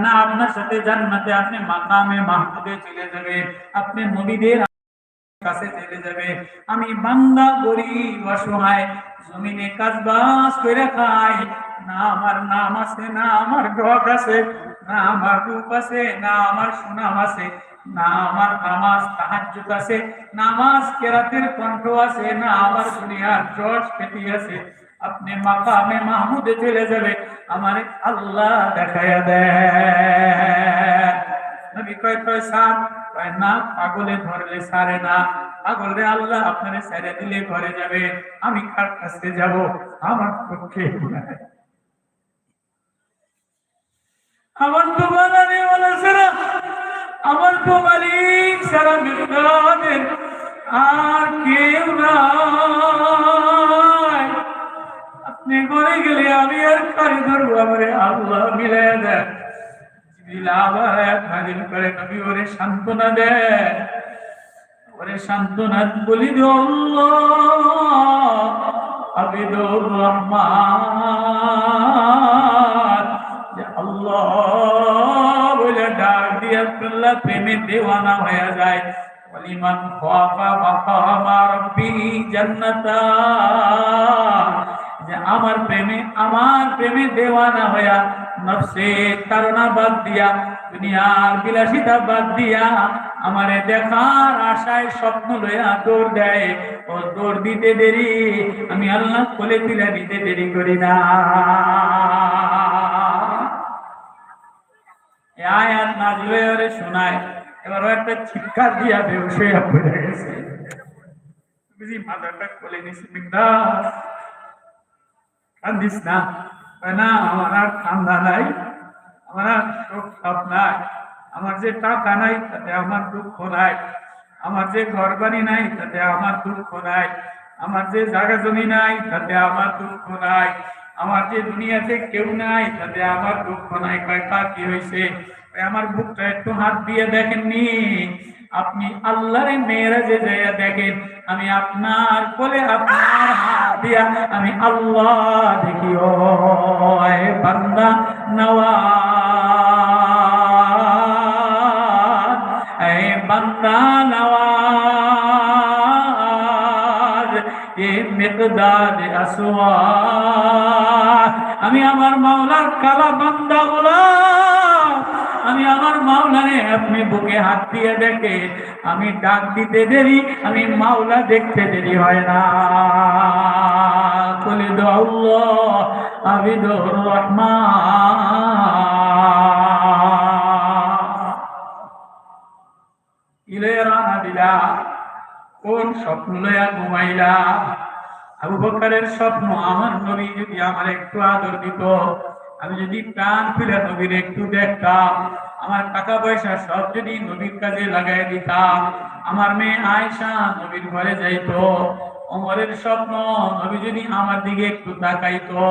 না আপনার সাথে জান্নাতে আপনি মাকামে মাহমুদে চলে যাবে আপনি নবীদের কাছে চলে যাবে আমি বান্দা গরিব অসহায় জমিনে কাজবাজ করে খাই না আমার নাম আছে না আমার ডক আছে না আমার রূপ আছে না আমার সুনাম আছে না আমার নামাজ তাহাজ্জুদ আছে নামাজ কেরাতের কণ্ঠ আছে না আমার দুনিয়ার জশ খ্যাতি আছে আপনি মাকামে মাহমুদে চলে যাবে, আমার আল্লাহ দেখায়া কয় কয় সার কয়, না, পাগলে ধরলে সারে না। আল্লাহ আপনারে দিলে ঘরে যাবে, আমি কার কাছে যাব? আমার পক্ষে। আমার তো বলে সারা আমার তো মালিক সারা বিদ্যানের আর কেউ নাই। আপনি ঘরে গেলে আমি আর কারি ধরবো? আমারে আল্লাহ দেয় জিবরিল আবার নাযিল করে নবী ওরে সান্ত্বনা দেয় ওরে সান্ত্বনা বলি আবিদুর রহমান। আল্লাহ বলে ডাক দিয়ে আল্লাহ প্রেমে দেওয়ানা হয়ে যায়। ওয়ালিমান খাফা মাকামা রাব্বিহি জান্নাতা যে আমার প্রেমে আমার প্রেমে দেওয়ানা হইয়া, নফসে তারনা বাদ দিয়া, দুনিয়ার বিলাসিতা বাদ দিয়া, আমারে দেখার আশায় স্বপ্ন লইয়া দৌড় দেয়। ও দৌড় দিতে দেরি, আমি আল্লাহ কোলে তুলে দিতে দেরি করি না। আয়াত নাজিল ওরে শোনায়। এবার একটা চিৎকার দিয়া বেউস পড়ে গেছে। বুঝি মাথাটা কোলে নিছি বিন্দাস। কান্দিস না। না? আমার আর কান্দা নাই, আমার আর শোক তাপ নাই। আমার যে টাকা নাই, তাতে আমার দুঃখ নাই। আমার যে ঘর বাড়ি নাই, তাতে আমার দুঃখ নাই। আমার যে জায়গা জমি নাই, তাতে আমার দুঃখ নাই। আমার যে দুনিয়াতে কেউ নাই, তাতে আমার দুঃখ নাই। কয় কি হয়েছে আমার বুকটা একটু হাত দিয়ে দেখেননি। আপনি আল্লাহরে মেয়েরা যে যাইয়া দেখেন, আমি আপনার কোলে আপনার হাত দিয়া আমি আল্লাহ দেখি ও বান্দা আসওয়াদ আমি আমার মাওলার কালা বান্দা গোলাম। আমি আমার মাওলারে আপনি বুকে হাত দিয়ে দেখে, আমি ডাক দিতে দেরি, আমি মাওলা দেখতে দেরি হয় না। কলি আল্লাহ, আবিদুর রহমান। কোন স্বপ্ন লইয়া ঘুমাইলা? আবু বকরের স্বপ্ন আমার নবী যদি আমার একটু আদর দিত আমি যদি প্রাণ খুলে নবীর একটু দেখতাম, আমার টাকা পয়সা সব যদি নবীর কাজে লাগাই দিতাম, আমার মেয়ে আয়সা নবীর ঘরে যাইতো, অমরের স্বপ্ন নবী যদি আমার দিকে একটু তাকাইতো,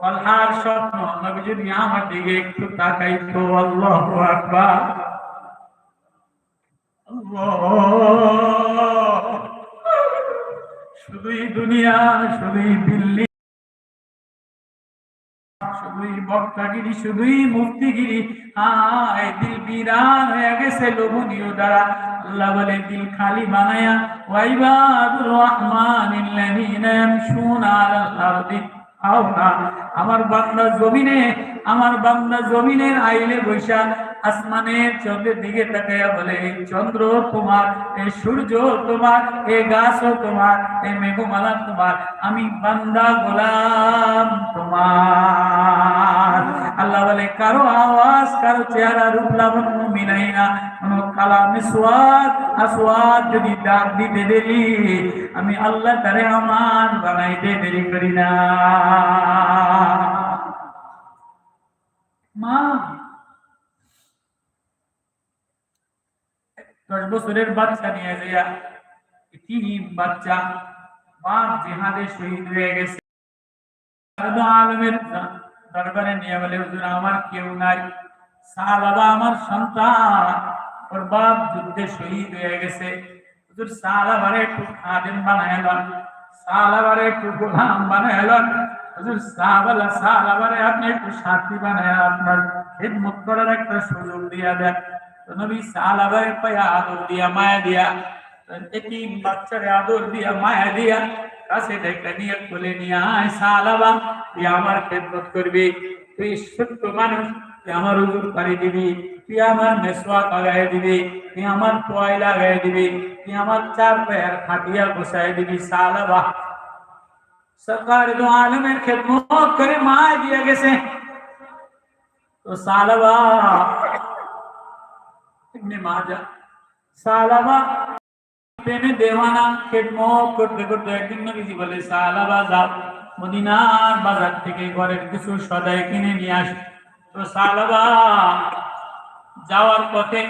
কলহার স্বপ্ন নবী যদি আমার দিকে একটু তাকাইতো আল্লাহ আকবার। শুধুই দুনিয়া, শুধুই দিল্লি। বক্তাগিরি, শুধুই মুক্তিগিরি দিল বিরান হয়ে গেছে লোভনীয় দ্বারা। আল্লাহ বলে, দিল খালি বানায়া আওনা আমার বান্দা জমিনে, আমার বান্দা জমিনের আইলে বৈশা আসমানের চন্দ্রের দিকে তাকাইয়া বলে, এই চন্দ্র তোমার এই সূর্য তোমার এই গাছও তোমার এই মেঘমালা তোমার, আমি বান্দা গোলাম। কারও আওয়াজ, কারও চেহারা রূপ লাবণ্য মিলাই না। কোন কালামে সোয়াদ আসওয়াদ যদি ডাক দিতে দেরি, আমি আল্লাহ তারে আমার বানাইতে দেরি করি না। মা, দশ বছরের বাচ্চা নিয়ে যাইয়া তিন বাচ্চা বাপ জিহাদে শহীদ হয়ে গেছে। আলমের দরবারে নিয়ে বলে, হুজুর, আমার কেউ নাই। সাহাবা আমার সন্তান। ওর বাপ যুদ্ধে শহীদ হয়ে গেছে। হুজুর সাহাবারে একটু খাদেম বানাইলাম সাহাবারে একটু গোলাম বানাইলাম হুজুর সাহাবালা সাহাবারে আপনি একটু সাথী বানায় আপনার খেদমত করার একটা সুযোগ দিয়া দেন। তো নবী সালাবারে পায়া আদর দিয়া, মায়া দিয়া, একই বাচ্চারে আদর দিয়া, মায়া দিয়া কাছে ডেকে নিয়ে কোলে নিয়ে আয় সালাবা তুই আমার খেদমত করবি, তুই ছোট্ট মানুষ, তুই আমার উজুর পারি দিবি, তুই আমার মেসোয়া লাগাই দিবি, তুই আমার পয় লাগাই দিবি, তুই আমার চার পায়ের খাটিয়া বসাই দিবি সালাবা সরকার দো আলমের খেদমত করে মায় দিয়ে গেছে। তো সালাবা ইবনে মাজা সালাবা প্রেমে দেওয়ানা খেদমত করতে করতে একদিন নবীজি বলে সালাবা যাও। মদিনার বাজার থেকে ঘরের কিছু সদাই কিনে নিয়ে আস। তো সালাবা যাওয়ার পথে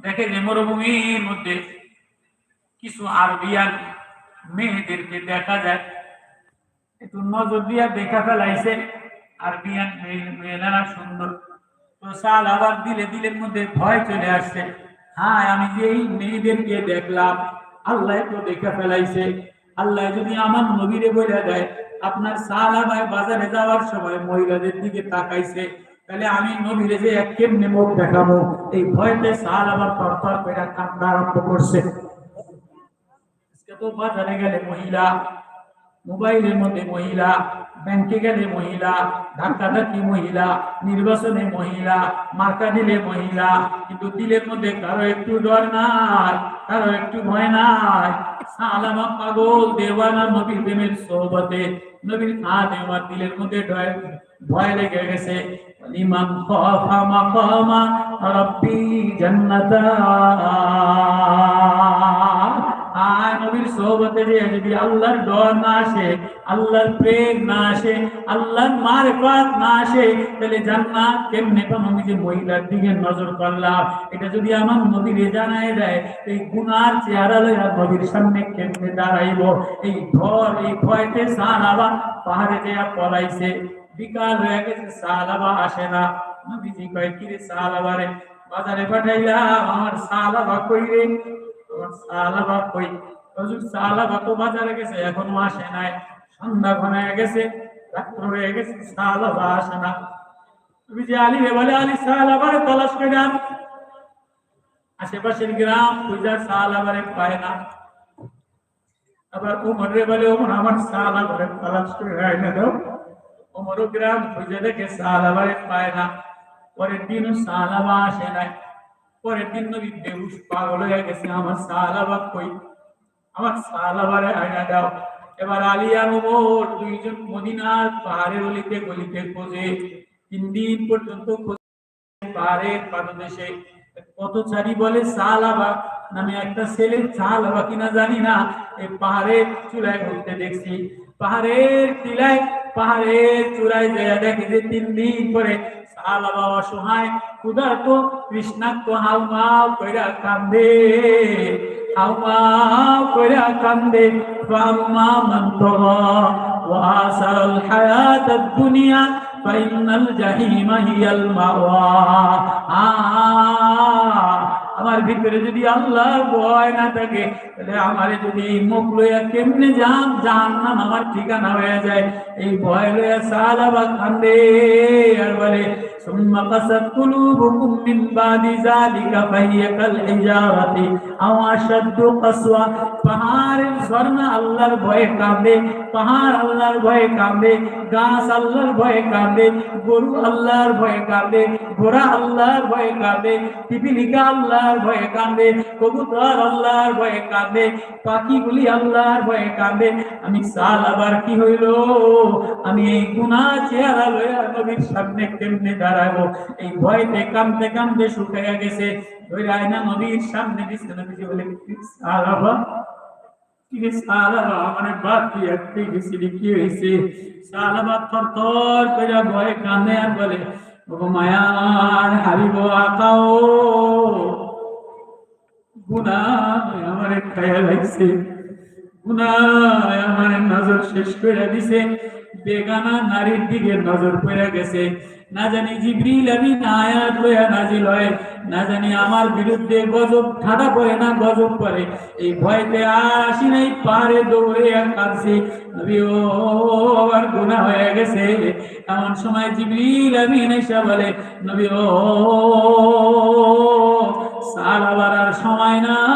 দেখে যে মরুভূমির মধ্যে কিছু আরবিয়ান মেয়েদেরকে দেখা যায়। একটু নজর দিয়া দেখা ফেলাইছে, আরবিয়ান মেয়ে- মেয়েরা সুন্দর। তো সাল আবার দিলে দিলের মধ্যে ভয় চলে আসছে হ্যাঁ আমি যে এই মেয়েদেরকে দেখলাম, আল্লাহ তো দেখে ফেলাইছে। আল্লাহ যদি আমার নবীরে বলে দেয়, আপনার সাল বাজারে যাওয়ার সময় মহিলাদের দিকে তাকাইছে, তাহলে আমি নবীরে যে এক কেমনে মুখ দেখাবো? এই ভয়তে আবার তরতর করে কান্না আরম্ভ করছে। তো বাজারে গেলে মহিলা মোবাইলের মধ্যে মহিলা, ব্যাংকে গেলে মহিলা, ধাক্কাধাক্কি মহিলা, নির্বাচনে মহিলা, মার্কা দিলে মহিলা, কিন্তু দিলের মধ্যে কারও একটু ডর নাই, কারও একটু ভয় নাই। সালামা পাগল, দেওয়ানা নবীর প্রেমের সোহবতে, নবীর হাত আমার দিলের মধ্যে ভয় ভয় লেগে গেছে। লিমান খাফা মাকামা, রাব্বি জান্নাতা। আর নবীর সোহবতে যে যদি আল্লাহর ডর না আসে, আল্লাহর প্রেম না আসে, আল্লাহর মারফাত না আসে, তাহলে জান্নাত কেমনে পাম আমি যে মহিলার দিকে নজর করলাম, এটা যদি আমার নবীর জানায় দেয় এই গুনার চেহারা লইয়া নবীর সামনে কেমনে দাঁড়াইব? এই ভর এই ভয়তে আবার পাহাড়ে যেয়া পলাইছে। বিকাল হয়ে গেছে সালাবা আসে না। নবীজি কয়, কিরে সালাবারে বাজারে পাঠাইলাম, আমার সালাবা কই সালাবা কই হুজুর সালাবা তো বাজারে গেছে, এখনও আসে নাই, সন্ধ্যা ঘনায় গেছে, রাত্র গেছে সালাবা আসে না। তুমি যে আলী রে বলে, আলী সালাবারে তলাশ করে আন। আশেপাশের গ্রাম পূজার সালাবারে পায় না। আবার উমর রে বলে, উমর, আমার সালাবারে তলাশ করে না দাও উমরও গ্রাম খুঁজে দেখে সালাবারে পায় না। পরের দিনও সালাবা আসে নাই। পরের দিন নবী বেহুশ পাগল হয়ে গেছে। আমার সালাবা কই? আমার সালাবারে আয়না দাও। এবার আলিয়া নবর দুইজন মদিনার পাহাড়ের গলিতে গলিতে খোঁজে। তিন দিন পর্যন্ত পাহাড়ের পাদদেশে। পথচারী বলে নামে একটা ছেলে কিনা জানি না। এই পাহাড়ের চূড়ায় ঘুরতে দেখছি। পাহাড়ের টিলায়, পাহাড়ের চূড়ায় দেখে যে তিন দিন পরে সালাবা অসহায় ক্ষুধার্ত কৃষ্ণাক্ত হাউমাউ কইরা কান্দে। হাউমাউ কইরা কান্দে ফাম্মা মান তগা ওয়া আসারাল হায়াতাদ দুনিয়া ফাইনাল জাহিমা হিয়াল মাওয়া। আমার ভিতরে যদি আল্লাহর ভয় না থাকে, তাহলে আমার যদি এই মুখ লইয়া কেমনে যান জাহান্নাম আমার ঠিকানা হয়ে যায়? এই ভয় লইয়া সালাবা কান্দে আর বলে ثم قست قلوبكم من بعد ذلك فهي كالحجارة أو أشد قسوة পাহাড়ের ঝর্ণা আল্লাহর ভয়ে কাঁদে পাহাড় আল্লাহর ভয়ে কাঁদে গাছ আল্লাহর ভয়ে কাঁদে গরু আল্লাহর ভয়ে কাঁদে ঘোড়া আল্লাহর ভয়ে কাঁদে পিপিলিকা আল্লাহর ভয়ে কাঁদে কবুতর আল্লাহর ভয়ে কাঁদে পাখিগুলি আল্লাহর ভয়ে কাঁদে আমি সাল আবার কি হইল আমি এই গুনাহ চেহারা লইয়া নবীর সামনে কেমনে দাঁড়াবো। এই ভয়তে কামতে কামতে শুকাইয়া গেছে। ওই রায়না নবীর সামনে দিচ্ছে নবীজি বলে মানে বাদ একটি কি বলে ও মায়ার হারিব আকাও আমারে আমার নজর শেষ করে দিছে। বেগানা নারীর দিকে নজর পড়ে গেছে। না জানি জিবরিল আমি আয়াত লয়া নাজিল হয়, না জানি আমার বিরুদ্ধে গজব ঠাডা পড়ে না গজব পড়ে। এই ভয়তে আর আসি নাই পারে দৌড়ে কাঁদছি। নবী, ও, আমার গুনাহ হয়ে গেছে। এমন সময় জিবরিল আমি এসে বলে, নবী, ও সালাবার আর সময় নাই।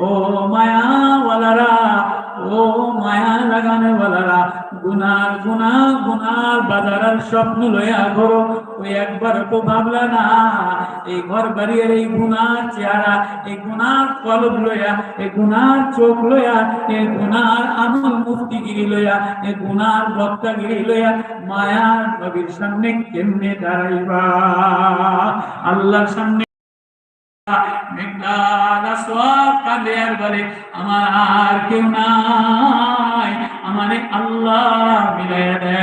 ও মায়াওয়ালারা ও মায়া লাগানে ওয়ালারা, গুনার গুনা গুনার বাজারের স্বপ্ন লয়া করো ওই একবার তো ভাবলা না, এই ঘর বাড়ির এই গুনার চেহারা, এই গুনার কলব লয়া এই গুনার চোখ লয়া এই গুনার আমল মুক্তিগিরি লয়া এই গুনার বক্তাগিরি লয়া মায়ার নবীর সামনে কেমনে দাঁড়াইবা? আল্লাহর সামনে আমার আর কেউ নাই। আমার আল্লাহ মিলাই দেয়